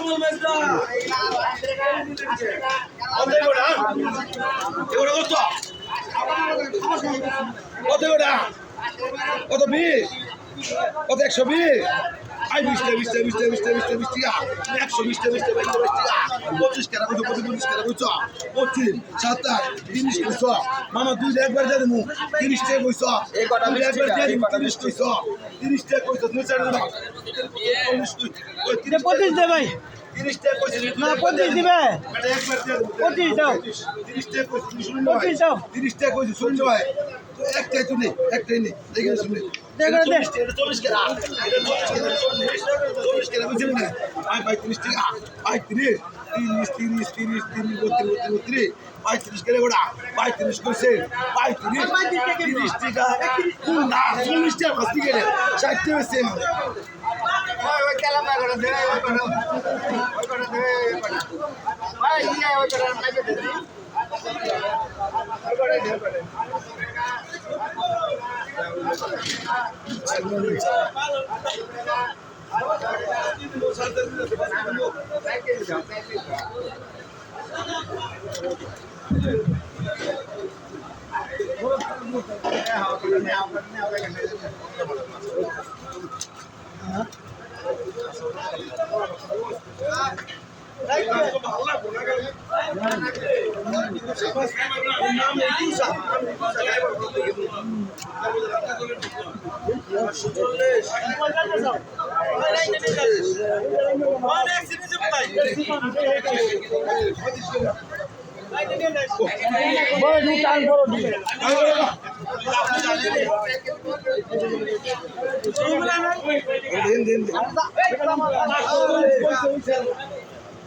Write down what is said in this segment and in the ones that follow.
কমল মেজদা। কত? কত বিশ? কত একশো বিশ? আই বিশটা বিশটা বিশটা বিশটা বিশটা বিশ টাকা একশো বিশটা বিশটা বিশটা বিশ টাকা পঁচিশ টাকা বুঝো কত পঁচিশ টাকা বুঝছ? পঁচিশ সাতাশ তিরিশ কইছ মামা দুই একবার দিয়ে দেবো তিরিশ টাকা কইছ একবার দিয়ে দেবো তিরিশ কইছ। তিরিশ টাকা কইছ দুই চার পঁচিশ দে ভাই। না পঁচিশ দিবে পঁচিশ দাও। পঁচিশ দাও। তিরিশ টাকা কইছ শুনুন ভাই একটাই তো নেই একটাই নেই দেখে শুনে পঁয়ত্রিশ করে ওটা পঁয়ত্রিশ করছে পঁয়ত্রিশ তিরিশ টাকা না চল্লিশ টাকা ষাট টাকা সেম দিন দিন দিন দেখ রাইন করে ভাই ভালো করে না আগে গেছে বেশি এটাই তো বলতে পারি তাহলে বান্ধব আগে দেখ বন্ধ করে দিন,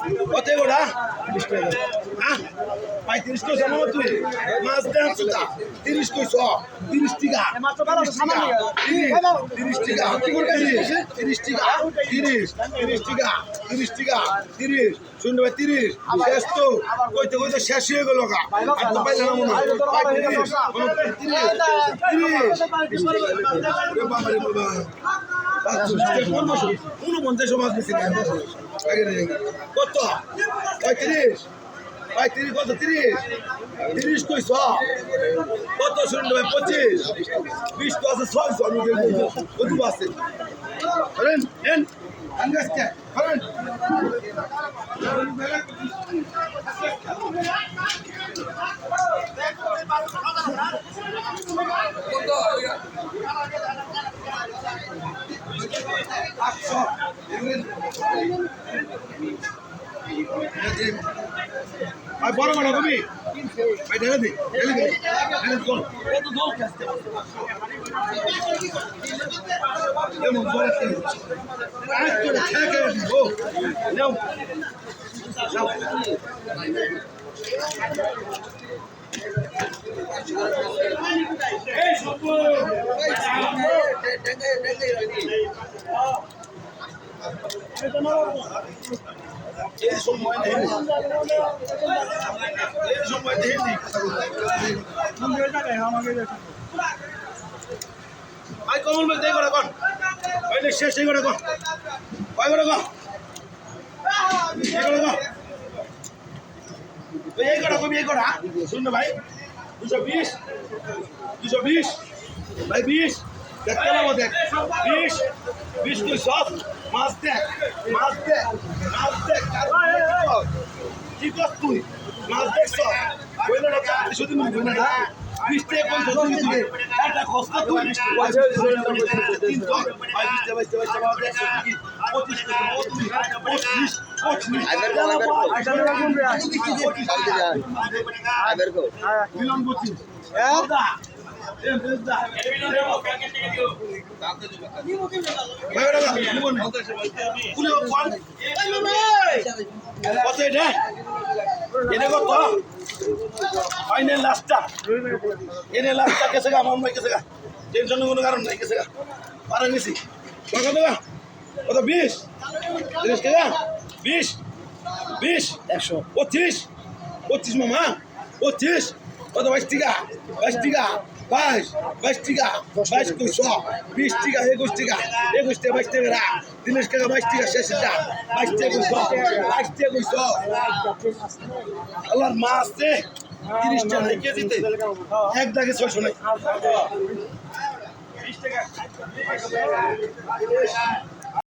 কত গোটা কো কত হ্যাঁ পঁয়ত্রিশ কইছ আমার তুই। মাছ দেন সুতা তিরিশ কইছ? তিরিশ টিকা। তিরিশ টিকা। তিরিশ তিরিশ তিরিশ তিরিশ টিকা। তিরিশ টিকা। তিরিশ। শূন্য ভাই তিরিশ। শেষ তো। কইতে কইতে শেষ হয়ে গেল গা। আর তো পাইলাম না মনে হয়। তিরিশ তিরিশ বাবা রে বাবা। ঊনপঞ্চাশ মাছ বেশি কত? পঁয়ত্রিশ। পঁয়ত্রিশ, কত? তিরিশ। তিরিশ কইস কত শুনতে ভাই? পঁচিশ। বিশ তো আছে, ছয়শো আমি দেবো কত আছে? করেন নেন। আঙ্গাসকে করেন আটশো। ভাই, বড় বড় কবি। ভাই, ঢেলে দে ঢেলে দে ঢেলে দে কাস্তে এমন জোর আছে? আজ করে ঠেকে দিব নাও নাও এই এই সময় নেই এই সময় নেই ভাই কমল ভাই দেই করে কোন ভাই শেষ এই করে কোন ভাই করে কোন এই করে কোন এই করে কবি এই করে শুন ভাই দুশো বিশ দুশো বিশ ভাই বিশ দেখতে পাবো দেখ বিশ বিশ তুই সব মাছ দেখ মাছ দেখ মাছ দেখ কি কর তুই মাছ দেখ সব না চাকরি শুধু মিলবে না না বিশ টাকা পয়সা একটা কষ্ট তুই তিন তো ভাই বিশ টাকা বাইশ টাকা বাইশ টাকা একশো কি পঁচিশ টাকা পঁচিশ পঁচিশ পঁচিশ পঁচিশ ভাই কত এটা এটা কত ফাইনাল লাস্টটা এনে লাস্টটা কেসে গা আমার নাই কেসে গা টেনশন কোনো কারণ নাই কেসে গা পারা গেছি কত দেবা কত বিশ তিরিশ টাকা বিশ বিশ একশো পঁচিশ পঁচিশ মামা পঁচিশ বাইশ টিকা বাইশ টিকা বাইশ বাইশ টিকা, বাইশ দুশো বিশ টিকা, একুশ টিকা, একুশ টাকা, বাইশ টিকা রাখ তিরিশ টাকা, বাইশ টিকা শেষেরটা বাইশ টাকা একুশশো বাইশ টাকা একুশশো আল্লাহর মা আসছে তিরিশ টাকা নাই কেজিতে এক দাগে ছয়শো নাই। বিশ টাকা